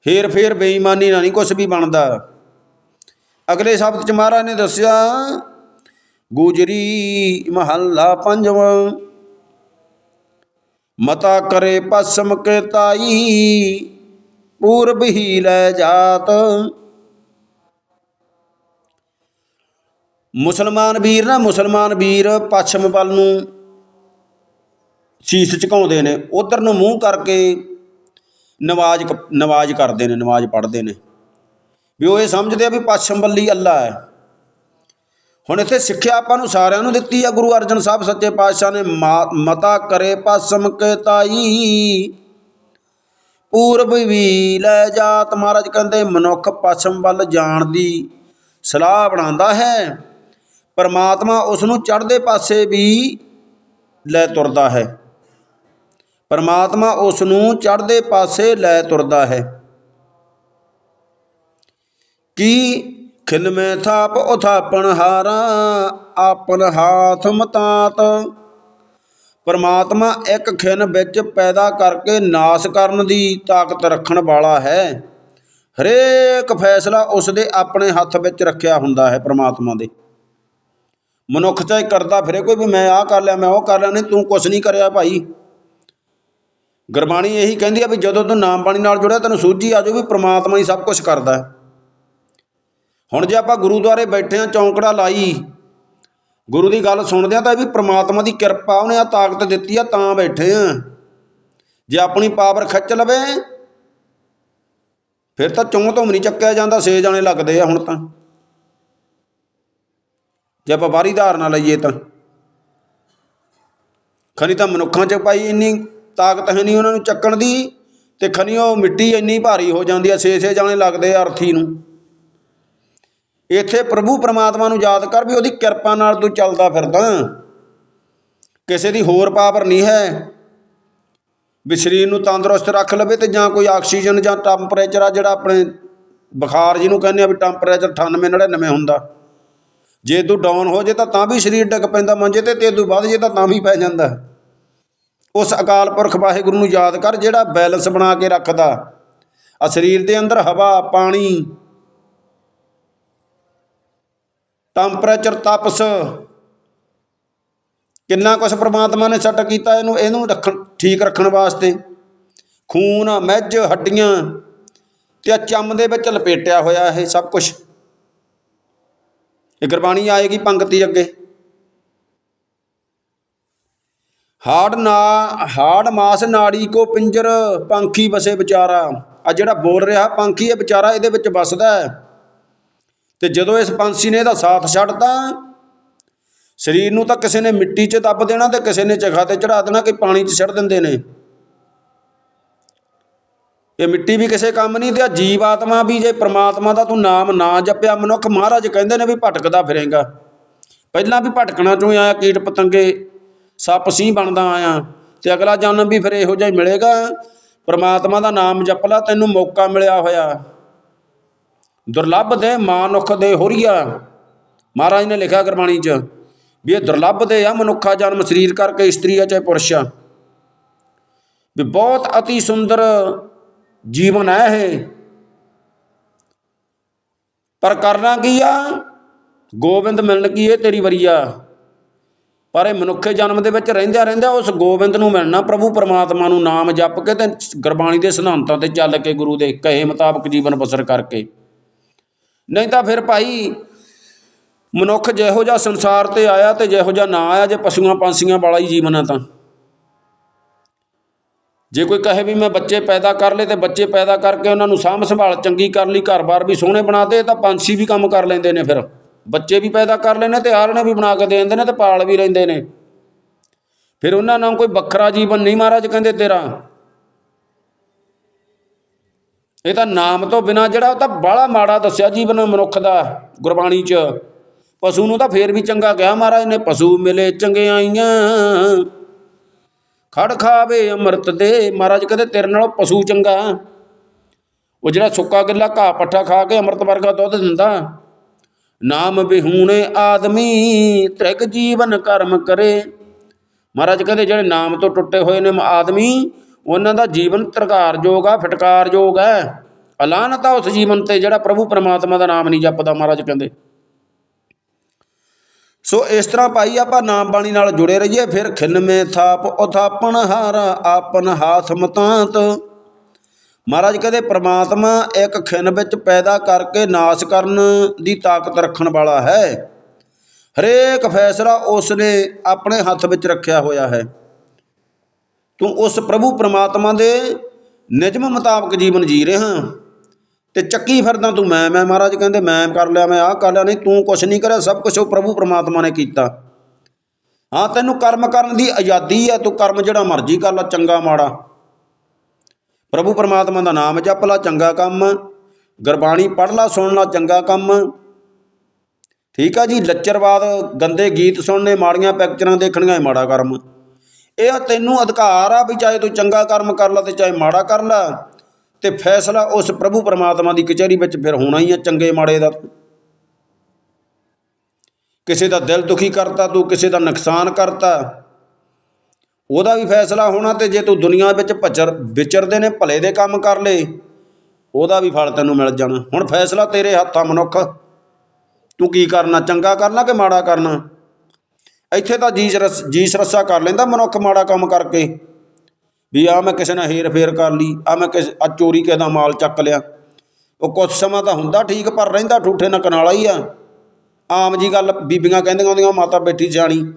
S1: ਫੇਰ ਫੇਰ ਬੇਈਮਾਨੀ ਨਾਲ ਨਹੀਂ ਕੁਝ ਵੀ ਬਣਦਾ। ਅਗਲੇ ਸ਼ਬਦ ਚ ਮਹਾਰਾਜ ਨੇ ਦੱਸਿਆ, ਗੁਜਰੀ ਮਹੱਲਾ ਪੰਜਵਾਂ, ਮਤਾ ਕਰੇ ਪਸਮ ਕੇ ਤਾਈ, ਪੂਰਬ ਹੀ ਲੈ ਜਾਤ। ਮੁਸਲਮਾਨ ਵੀਰ ਨਾ, ਮੁਸਲਮਾਨ ਵੀਰ ਪੱਛਮ ਵੱਲ ਨੂੰ ਸੀਸ ਝੁਕਾਉਂਦੇ ਨੇ, ਉਧਰ ਨੂੰ ਮੂੰਹ ਕਰਕੇ ਨਮਾਜ਼ ਕ- ਨਮਾਜ਼ ਕਰਦੇ ਨੇ ਨਮਾਜ਼ ਪੜ੍ਹਦੇ ਨੇ। ਵੀ ਉਹ ਇਹ ਸਮਝਦੇ ਆ ਵੀ ਪੱਛਮ ਵੱਲੀ ਅੱਲਾ ਹੈ। ਹੁਣ ਇੱਥੇ ਸਿੱਖਿਆ ਆਪਾਂ ਨੂੰ ਸਾਰਿਆਂ ਨੂੰ ਦਿੱਤੀ ਆ, ਗੁਰੂ ਅਰਜਨ ਸਾਹਿਬ ਸੱਚੇ ਪਾਤਸ਼ਾਹ ਨੇ, ਮਾ- ਮਤਾ ਕਰੇ ਪਸਮ ਕੇ ਤਾਈ। ਪੂਰਬ ਵੀ ਲੈ ਜਾਤ ਮਹਾਰਾਜ ਕਹਿੰਦੇ, ਮਨੁੱਖ ਪੱਛਮ ਵੱਲ ਜਾਣ ਦੀ ਸਲਾਹ ਬਣਾਉਂਦਾ ਹੈ। ਪਰਮਾਤਮਾ ਉਸ ਨੂੰ ਚੜ੍ਹਦੇ ਪਾਸੇ ਵੀ ਲੈ ਤੁਰਦਾ ਹੈ। ਪਰਮਾਤਮਾ ਉਸ ਨੂੰ ਚੜ੍ਹਦੇ ਪਾਸੇ ਲੈ ਤੁਰਦਾ ਹੈ। ਕੀ ਖਿਨ ਥਾਪ ਉਥਾਪਣ ਹਾਰਾ, ਆਪਨ ਹਾਥ ਮਤਾਤ। ਪਰਮਾਤਮਾ ਇੱਕ ਖਿਨ ਵਿੱਚ ਪੈਦਾ ਕਰਕੇ ਨਾਸ ਕਰਨ ਦੀ ਤਾਕਤ ਰੱਖਣ ਵਾਲਾ ਹੈ। ਹਰੇਕ ਫੈਸਲਾ ਉਸ ਦੇ ਆਪਣੇ ਹੱਥ ਵਿੱਚ ਰੱਖਿਆ ਹੁੰਦਾ ਹੈ ਪਰਮਾਤਮਾ ਦੇ। ਮਨੁੱਖ ਚਾਹੇ ਕਰਦਾ ਫਿਰੇ, ਕੋਈ ਵੀ ਮੈਂ ਆਹ ਕਰ ਲਿਆ, ਮੈਂ ਉਹ ਕਰ ਲਿਆ, ਨਹੀਂ ਤੂੰ ਕੁਛ ਨਹੀਂ ਕਰਿਆ ਭਾਈ। ਗੁਰਬਾਣੀ ਇਹੀ ਕਹਿੰਦੀ ਆ ਵੀ ਜਦੋਂ ਤੂੰ ਨਾਮ ਬਾਣੀ ਨਾਲ ਜੁੜਿਆ, ਤੈਨੂੰ ਸੂਝੀ ਆ ਜਾਊ ਵੀ ਪ੍ਰਮਾਤਮਾ ਹੀ ਸਭ ਕੁਝ ਕਰਦਾ ਹੁਣ ਜੇ ਆਪਾਂ ਗੁਰੂਦੁਆਰੇ ਬੈਠੇ ਆ ਚੌਂਕੜਾ ਲਾਈ, ਗੁਰੂ ਦੀ ਗੱਲ ਸੁਣਦੇ ਆ ਤਾਂ ਇਹ ਵੀ ਪ੍ਰਮਾਤਮਾ ਦੀ ਕਿਰਪਾ ਉਹਨੇ ਆ ਤਾਕਤ ਦਿੱਤੀ ਆ, ਤਾਂ ਬੈਠੇ ਆ ਜੇ ਆਪਣੀ ਪਾਵਰ ਖਿੱਚ ਲਵੇ, ਫਿਰ ਤਾਂ ਚੌਂ ਤੋਂ ਵੀ ਨਹੀਂ ਚੱਕਿਆ ਜਾਂਦਾ, ਛੇ ਜਾਣੇ ਲੱਗਦੇ ਆ ਹੁਣ ਤਾਂ। ਜੇ ਆਪਾਂ ਬਾਹਰੀ ਧਾਰਨਾ ਲਈਏ ਤਾਂ। ਖਨੀ ਤਾਂ ਮਨੁੱਖਾਂ 'ਚ ਭਾਈ ਇੰਨੀ ਤਾਕਤ ਹੈ ਨਹੀਂ ਉਹਨਾਂ ਨੂੰ ਚੱਕਣ ਦੀ, ਤੇ ਖਨੀ ਉਹ ਮਿੱਟੀ ਇੰਨੀ ਭਾਰੀ ਹੋ ਜਾਂਦੀ ਆ ਛੇ ਛੇ ਜਾਣੇ ਲੱਗਦੇ ਆ ਅਰਥੀ ਨੂੰ। ਇੱਥੇ ਪ੍ਰਭੂ ਪ੍ਰਮਾਤਮਾ ਨੂੰ ਯਾਦ ਕਰ ਵੀ ਉਹਦੀ ਕਿਰਪਾ ਨਾਲ ਤੂੰ ਚੱਲਦਾ ਫਿਰਦਾ। ਕਿਸੇ ਦੀ ਹੋਰ ਪਾਵਰ ਨਹੀਂ ਹੈ। ਵੀ ਸਰੀਰ ਨੂੰ ਤੰਦਰੁਸਤ ਰੱਖ ਲਵੇ ਤੇ ਜਾਂ ਕੋਈ ਆਕਸੀਜਨ ਜਾਂ ਟੈਂਪਰੇਚਰ ਆ ਜਿਹੜਾ ਆਪਣੇ ਬੁਖਾਰ ਜਿਹਨੂੰ ਕਹਿੰਦੇ ਆ ਵੀ ਟੈਂਪਰੇਚਰ 98 99 ਹੁੰਦਾ। ਜੇ ਤੂੰ ਡਾਊਨ ਹੋ ਜੇ ਤਾਂ ਤਾਂ ਵੀ ਸਰੀਰ ਡਿੱਗ ਪੈਂਦਾ ਮੰਜੇ ਤੇ ਤੇ ਤੂੰ ਵੱਧ ਜੇ ਤਾਂ ਤਾਂ ਵੀ ਪੈ ਜਾਂਦਾ। ਉਸ ਅਕਾਲ ਪੁਰਖ ਵਾਹਿਗੁਰੂ ਨੂੰ ਯਾਦ ਕਰ ਜਿਹੜਾ ਬੈਲੈਂਸ ਬਣਾ ਕੇ ਰੱਖਦਾ। ਆ ਸਰੀਰ ਦੇ ਅੰਦਰ ਹਵਾ, ਪਾਣੀ ਟੈਂਪਰੇਚਰ ਤਪਸ, ਕਿੰਨਾ ਕੁਛ ਪ੍ਰਮਾਤਮਾ ਨੇ ਸੈੱਟ ਕੀਤਾ ਇਹਨੂੰ ਇਹਨੂੰ ਰੱਖਣ, ਠੀਕ ਰੱਖਣ ਵਾਸਤੇ। ਖੂਨ ਮੱਝ ਹੱਡੀਆਂ, ਤੇ ਚੰਮ ਦੇ ਵਿੱਚ ਲਪੇਟਿਆ ਹੋਇਆ ਇਹ ਸਭ ਕੁਝ ਇਹ ਗੁਰਬਾਣੀ ਆਏਗੀ ਪੰਕਤੀ ਅੱਗੇ। ਹਾੜ ਨਾ, ਹਾੜ ਮਾਸ ਨਾੜੀ ਕੋ ਪਿੰਜਰ, ਪੰਖੀ ਵਸੇ ਵਿਚਾਰਾ। ਆ ਜਿਹੜਾ ਬੋਲ ਰਿਹਾ, ਪੰਖੀ ਇਹ ਵਿਚਾਰਾ ਇਹਦੇ ਵਿੱਚ ਵਸਦਾ ਹੈ। ਤੇ ਜਦੋਂ ਇਸ ਪੰਛੀ ਨੇ ਇਹਦਾ ਸਾਥ ਛੱਡਤਾ, ਸਰੀਰ ਨੂੰ ਤਾਂ ਕਿਸੇ ਨੇ ਮਿੱਟੀ 'ਚ ਦੱਬ ਦੇਣਾ ਤੇ ਕਿਸੇ ਨੇ ਚਖਾ ਤੇ ਚੜਾ ਦੇਣਾ ਕਿ ਪਾਣੀ 'ਚ ਛੱਡ ਦਿੰਦੇ ਨੇ। ਇਹ ਮਿੱਟੀ ਵੀ ਕਿਸੇ ਕੰਮ ਨਹੀਂ ਤੇ ਆ ਜੀਵ ਆਤਮਾ ਵੀ ਜੇ ਪ੍ਰਮਾਤਮਾ ਦਾ ਤੂੰ ਨਾਮ ਨਾ ਜਪਿਆ, ਮਨੁੱਖ ਮਹਾਰਾਜ ਕਹਿੰਦੇ ਨੇ ਵੀ ਭਟਕਦਾ ਫਿਰੇਗਾ। ਪਹਿਲਾਂ ਵੀ ਭਟਕਣਾ ਚੋਂ ਆਇਆ, ਕੀਟ ਪਤੰਗੇ, ਸੱਪ ਸੀ ਬਣਦਾ ਆਇਆ। ਤੇ ਅਗਲਾ ਜਨਮ ਵੀ ਫਿਰ ਇਹੋ ਜਿਹਾ ਹੀ ਮਿਲੇਗਾ, ਪ੍ਰਮਾਤਮਾ ਦਾ ਨਾਮ ਜਪ ਲਾ, ਤੈਨੂੰ ਮੌਕਾ ਮਿਲਿਆ ਹੋਇਆ। ਦੁਰਲੱਭ ਦੇ ਮਾਨੁਖ ਦੇ ਹੋਰੀਆ। ਮਹਾਰਾਜ ਨੇ ਲਿਖਿਆ ਗੁਰਬਾਣੀ 'ਚ ਵੀ ਇਹ ਦੁਰਲੱਭ ਦੇ ਆ ਮਨੁੱਖਾ ਜਨਮ ਸਰੀਰ ਕਰਕੇ, ਇਸਤਰੀ ਆ ਚਾਹੇ ਪੁਰਸ਼ ਆ। ਵੀ ਬਹੁਤ ਅਤੀ ਸੁੰਦਰ ਜੀਵਨ ਹੈ ਇਹ। ਪਰ ਕਰਨਾ ਕੀ ਆ? ਗੋਬਿੰਦ ਮਿਲਣ ਕੀ ਇਹ ਤੇਰੀ ਵਰੀਆ ਪਰ ਇਹ ਮਨੁੱਖੇ ਜਨਮ ਦੇ ਵਿੱਚ ਰਹਿੰਦਿਆਂ ਰਹਿੰਦਿਆਂ ਉਸ ਗੋਬਿੰਦ ਨੂੰ ਮਿਲਣਾ ਪ੍ਰਭੂ ਪਰਮਾਤਮਾ ਨੂੰ ਨਾਮ ਜਪ ਕੇ ਤੇ ਗੁਰਬਾਣੀ ਦੇ ਸਿਧਾਂਤਾਂ ਤੇ ਚੱਲ ਕੇ ਗੁਰੂ ਦੇ ਕਹੇ ਮੁਤਾਬਕ ਜੀਵਨ ਬਸਰ ਕਰਕੇ। ਨਹੀਂ ਤਾਂ ਫਿਰ ਭਾਈ, ਮਨੁੱਖ ਜਿਹੋ ਜਿਹਾ ਸੰਸਾਰ ਤੇ ਆਇਆ ਤੇ ਜਿਹੋ ਜਿਹਾ ਨਾ ਆਇਆ ਜੇ ਪਸ਼ੂਆਂ ਪੰਛੀਆਂ ਵਾਲਾ ਹੀ ਜੀਵਨ ਆ ਤਾਂ। ਜੇ ਕੋਈ ਕਹੇ ਵੀ ਮੈਂ ਬੱਚੇ ਪੈਦਾ ਕਰ ਲਏ ਤੇ ਬੱਚੇ ਪੈਦਾ ਕਰਕੇ ਉਹਨਾਂ ਨੂੰ ਸਾਂਭ ਸੰਭਾਲ, ਚੰਗੀ ਕਰ ਲਈ ਘਰ-ਬਾਰ ਵੀ ਸੋਹਣੇ ਬਣਾਤੇ ਤਾਂ ਪੰਛੀ ਵੀ ਕੰਮ ਕਰ ਲੈਂਦੇ ਨੇ ਫਿਰ। ਬੱਚੇ ਵੀ ਪੈਦਾ ਕਰ ਲੈਣੇ ਤੇ ਆਲਣੇ ਵੀ ਬਣਾ ਕੇ ਦੇ ਦਿੰਦੇ ਨੇ ਤੇ ਪਾਲ ਵੀ ਲੈਂਦੇ ਨੇ। ਫਿਰ ਉਹਨਾਂ ਨਾਲ ਕੋਈ ਵੱਖਰਾ ਜੀਵਨ ਨਹੀਂ ਮਹਾਰਾਜ ਕਹਿੰਦੇ ਤੇਰਾ। ਇਹ ਤਾਂ ਨਾਮ ਤੋਂ ਬਿਨਾ ਜਿਹੜਾ ਉਹ ਤਾਂ ਬਾਹਲਾ ਮਾੜਾ ਦੱਸਿਆ ਜੀਵਨ ਮਨੁੱਖ ਦਾ, ਗੁਰਬਾਣੀ 'ਚ। ਪਸ਼ੂ ਨੂੰ ਤਾਂ ਫੇਰ ਵੀ ਚੰਗਾ ਕਿਹਾ ਮਹਾਰਾਜ ਨੇ, ਪਸ਼ੂ ਮਿਲੇ ਚੰਗਿਆਈਆਂ ਖੜ ਖਾਵੇ ਅੰਮ੍ਰਿਤ ਦੇ। ਮਹਾਰਾਜ ਕਹਿੰਦੇ, ਤੇਰੇ ਨਾਲੋਂ ਪਸ਼ੂ ਚੰਗਾ। ਉਹ ਜਿਹੜਾ ਸੁੱਕਾ ਗਿੱਲਾ ਘਾਹ ਪੱਠਾ ਖਾ ਕੇ ਅੰਮ੍ਰਿਤ ਵਰਗਾ ਦੁੱਧ ਦਿੰਦਾ। ਨਾਮ ਬਿਹੂਣੇ ਆਦਮੀ, ਤ੍ਰਿਗ ਜੀਵਨ ਕਰਮ ਕਰੇ। ਮਹਾਰਾਜ ਕਹਿੰਦੇ, ਜਿਹੜੇ ਨਾਮ ਤੋਂ ਟੁੱਟੇ ਹੋਏ ਨੇ ਆਦਮੀ, ਉਹਨਾਂ ਦਾ ਜੀਵਨ ਤਰਕਾਰਯੋਗ ਆ, ਫਟਕਾਰਯੋਗ ਹੈ ਅਲਾਨਤ ਆ ਉਸ ਜੀਵਨ ਤੇ ਜਿਹੜਾ ਪ੍ਰਭੂ ਪਰਮਾਤਮਾ ਦਾ ਨਾਮ ਨਹੀਂ ਜਪਦਾ, ਮਹਾਰਾਜ ਕਹਿੰਦੇ। ਸੋ ਇਸ ਤਰ੍ਹਾਂ ਭਾਈ ਆਪਾਂ ਨਾਮ ਬਾਣੀ ਨਾਲ ਜੁੜੇ ਰਹੀਏ, ਫਿਰ ਖਿਨਮੇ ਥਾਪ ਉਥਾਪਣ ਹਾਰ, ਆਪਨ ਹਾਥ ਮਤਾਂਤ। ਮਹਾਰਾਜ ਕਹਿੰਦੇ, ਪ੍ਰਮਾਤਮਾ ਇੱਕ ਖਿਨ ਵਿੱਚ ਪੈਦਾ ਕਰਕੇ ਨਾਸ਼ ਕਰਨ ਦੀ ਤਾਕਤ ਰੱਖਣ ਵਾਲਾ ਹੈ। ਹਰੇਕ ਫੈਸਲਾ ਉਸ ਨੇ ਆਪਣੇ ਹੱਥ ਵਿੱਚ ਰੱਖਿਆ ਹੋਇਆ ਹੈ। ਤੂੰ ਉਸ ਪ੍ਰਭੂ ਪ੍ਰਮਾਤਮਾ ਦੇ ਨਿਯਮ ਮੁਤਾਬਕ ਜੀਵਨ ਜੀ ਰਿਹਾ। ਤੇ ਚੱਕੀ ਫਿਰਦਾ ਤੂੰ, ਮੈਂ ਮੈਂ ਮਹਾਰਾਜ ਕਹਿੰਦੇ, ਮੈਂ ਕਰ ਲਿਆ, ਮੈਂ ਆਹ ਕਰ ਲਿਆ, ਨਹੀਂ, ਤੂੰ ਕੁਛ ਨਹੀਂ ਕਰਿਆ, ਸਭ ਕੁਝ ਉਹ ਪ੍ਰਭੂ ਪ੍ਰਮਾਤਮਾ ਨੇ ਕੀਤਾ। ਹਾਂ, ਤੈਨੂੰ ਕਰਮ ਕਰਨ ਦੀ ਆਜ਼ਾਦੀ ਆ, ਤੂੰ ਕਰਮ ਜਿਹੜਾ ਮਰਜ਼ੀ ਕਰ ਲਾ, ਚੰਗਾ ਮਾੜਾ। ਪ੍ਰਭੂ ਪਰਮਾਤਮਾ ਦਾ ਨਾਮ ਜਪ ਲਾ, ਚੰਗਾ ਕੰਮ। ਗੁਰਬਾਣੀ ਪੜ੍ਹ ਲਾ, ਸੁਣ ਲਾ, ਚੰਗਾ ਕੰਮ। ਠੀਕ ਆ ਜੀ, ਲੱਚਰਵਾਦ, ਗੰਦੇ ਗੀਤ ਸੁਣਨੇ, ਮਾੜੀਆਂ ਪਿਕਚਰਾਂ ਦੇਖਣੀਆਂ, ਇਹ ਮਾੜਾ ਕਰਮ। ਇਹ ਤੈਨੂੰ ਅਧਿਕਾਰ ਆ ਵੀ ਚਾਹੇ ਤੂੰ ਚੰਗਾ ਕਰਮ ਕਰ ਲਾ ਤੇ ਚਾਹੇ ਮਾੜਾ ਕਰ ਲਾ। ਤੇ ਫੈਸਲਾ ਉਸ ਪ੍ਰਭੂ ਪਰਮਾਤਮਾ ਦੀ ਕਚਹਿਰੀ ਵਿੱਚ ਫਿਰ ਹੋਣਾ ਹੀ ਹੈ ਚੰਗੇ ਮਾੜੇ ਦਾ। ਕਿਸੇ ਦਾ ਦਿਲ ਦੁਖੀ ਕਰਤਾ, ਤੂੰ ਕਿਸੇ ਦਾ ਨੁਕਸਾਨ ਕਰਤਾ। ਉਹਦਾ ਵੀ ਫੈਸਲਾ ਹੋਣਾ ਤੇ ਜੇ ਤੂੰ ਦੁਨੀਆ ਵਿੱਚ ਭਚਰ ਵਿਚਰਦੇ ਨੇ, ਭਲੇ ਦੇ ਕੰਮ ਕਰ ਲਏ ਉਹਦਾ ਵੀ ਫਲ ਤੈਨੂੰ ਮਿਲ ਜਾਣਾ। ਹੁਣ ਫੈਸਲਾ ਤੇਰੇ ਹੱਥਾਂ ਮਨੁੱਖ। ਤੂੰ ਕੀ ਕਰਨਾ, ਚੰਗਾ ਕਰਨਾ ਕਿ ਮਾੜਾ ਕਰਨਾ? ਇੱਥੇ ਤਾਂ ਜੀਸ ਰਸ ਜੀਸ ਰੱਸਾ ਕਰ ਲੈਂਦਾ ਮਨੁੱਖ ਮਾੜਾ ਕੰਮ ਕਰਕੇ। ਵੀ ਆ ਮੈਂ ਕਿਸੇ ਨਾਲ ਹੇਰ ਫੇਰ ਕਰ ਲਈ ਆ ਮੈਂ ਕਿਸੇ ਆ ਚੋਰੀ ਕਿਸੇ ਦਾ ਮਾਲ ਚੱਕ ਲਿਆ। ਉਹ ਕੁਝ ਸਮਾਂ ਤਾਂ ਹੁੰਦਾ ਠੀਕ, ਪਰ ਰਹਿੰਦਾ ਠੂਠੇ ਨਾਲ ਕਨਾਲਾ ਹੀ ਆ। ਆਮ ਜੀ ਗੱਲ ਬੀਬੀਆਂ ਕਹਿੰਦੀਆਂ ਹੁੰਦੀਆਂ, ਮਾਤਾ ਬੈਠੀ ਸਿਆਣੀ।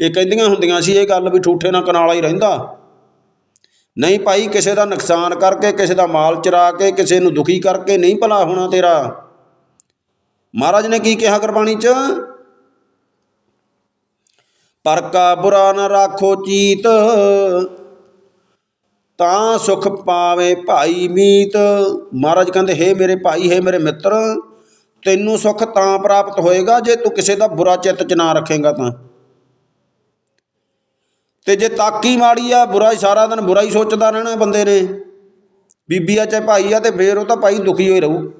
S1: ਇਹ ਕਹਿੰਦੀਆਂ ਹੁੰਦੀਆਂ ਸੀ ਇਹ ਗੱਲ ਵੀ ਠੂਠੇ ਨਾਲ ਕਨਾਲਾ ਹੀ ਰਹਿੰਦਾ। ਨਹੀਂ ਭਾਈ, ਕਿਸੇ ਦਾ ਨੁਕਸਾਨ ਕਰਕੇ, ਕਿਸੇ ਦਾ ਮਾਲ ਚਰਾ ਕੇ, ਕਿਸੇ ਨੂੰ ਦੁਖੀ ਕਰਕੇ ਨਹੀਂ ਭਲਾ ਹੋਣਾ ਤੇਰਾ। ਮਹਾਰਾਜ ਨੇ ਕੀ ਕਿਹਾ ਗੁਰਬਾਣੀ 'ਚ? ਪਰ ਕਾ ਬੁਰਾ ਨਾ ਰਾਖੋ ਚੀਤ ਤਾਂ ਸੁਖ ਪਾਵੇ ਭਾਈ ਮੀਤ। ਮਹਾਰਾਜ ਕਹਿੰਦੇ, ਹੇ ਮੇਰੇ ਭਾਈ, ਹੇ ਮੇਰੇ ਮਿੱਤਰ, ਤੈਨੂੰ ਸੁਖ ਤਾਂ ਪ੍ਰਾਪਤ ਹੋਏਗਾ, ਜੇ ਤੂੰ ਕਿਸੇ ਦਾ ਬੁਰਾ ਚਿੱਤ ਚ ਨਾ ਰੱਖੇਗਾ ਤਾਂ। ਤੇ ਜੇ ਤਾਕੀ ਮਾੜੀ ਆ, ਬੁਰਾ ਹੀ ਸਾਰਾ ਦਿਨ ਬੁਰਾ ਹੀ ਸੋਚਦਾ ਰਹਿਣਾ ਬੰਦੇ ਨੇ। ਬੀਬੀ ਆ ਚਾਹੇ ਭਾਈ ਆ, ਤੇ ਫੇਰ ਉਹ ਤਾਂ ਭਾਈ ਦੁਖੀ ਹੋਈ ਰਹੂ।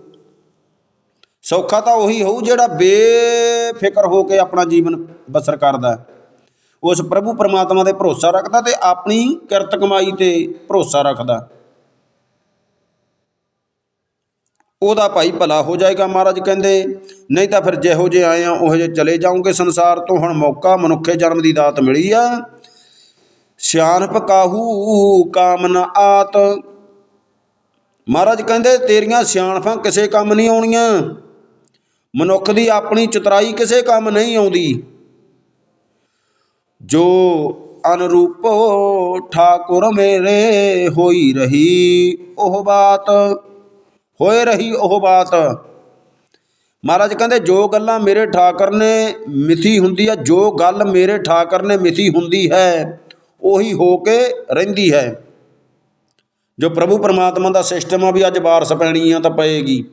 S1: ਸੌਖਾ ਤਾਂ ਉਹੀ ਹੋਊ ਜਿਹੜਾ ਬੇਫਿਕਰ ਹੋ ਕੇ ਆਪਣਾ ਜੀਵਨ ਬਸਰ ਕਰਦਾ। ਉਸ ਪ੍ਰਭੂ ਪਰਮਾਤਮਾ 'ਤੇ ਭਰੋਸਾ ਰੱਖਦਾ ਤੇ ਆਪਣੀ ਕਿਰਤ ਕਮਾਈ ਤੇ ਭਰੋਸਾ ਰੱਖਦਾ। ਉਹਦਾ ਭਾਈ ਭਲਾ ਹੋ ਜਾਏਗਾ ਮਹਾਰਾਜ ਕਹਿੰਦੇ, ਨਹੀਂ ਤਾਂ ਫਿਰ ਜਿਹੋ ਜੇ ਆਏ ਆ, ਉਹ ਜੇ ਚਲੇ ਜਾਓਗੇ ਸੰਸਾਰ ਤੋਂ, ਹੁਣ ਮੌਕਾ ਮਨੁੱਖੇ ਜਨਮ ਦੀ ਦਾਤ ਮਿਲੀ ਆ। ਸਿਆਣਪ ਕਾਹੂ ਕਾਮਨ ਆਤ। ਮਹਾਰਾਜ ਕਹਿੰਦੇ, ਤੇਰੀਆਂ ਸਿਆਣਫਾਂ ਕਿਸੇ ਕੰਮ ਨਹੀਂ ਆਉਣੀਆਂ। ਮਨੁੱਖ ਦੀ ਆਪਣੀ ਚਤਰਾਈ ਕਿਸੇ ਕੰਮ ਨਹੀਂ ਆਉਂਦੀ। ਜੋ ਅਨਰੂਪੋ ਠਾਕੁਰ ਮੇਰੇ ਹੋਈ ਰਹੀ, ਉਹ ਬਾਤ, ਹੋਏ ਰਹੀ ਉਹ ਬਾਤ। ਮਹਾਰਾਜ ਕਹਿੰਦੇ, ਜੋ ਗੱਲਾਂ ਮੇਰੇ ਠਾਕਰ ਨੇ ਮਿਥੀ ਹੁੰਦੀ ਹੈ, ਜੋ ਗੱਲ ਮੇਰੇ ਠਾਕਰ ਨੇ ਮਿਥੀ ਹੁੰਦੀ ਹੈ, ਉਹੀ ਹੋ ਕੇ ਰਹਿੰਦੀ ਹੈ। ਜੋ ਪ੍ਰਭੂ ਪਰਮਾਤਮਾ ਦਾ ਸਿਸਟਮ ਆ ਵੀ ਅੱਜ ਬਾਰਸ ਪੈਣੀ ਆ ਤਾਂ ਪਏਗੀ।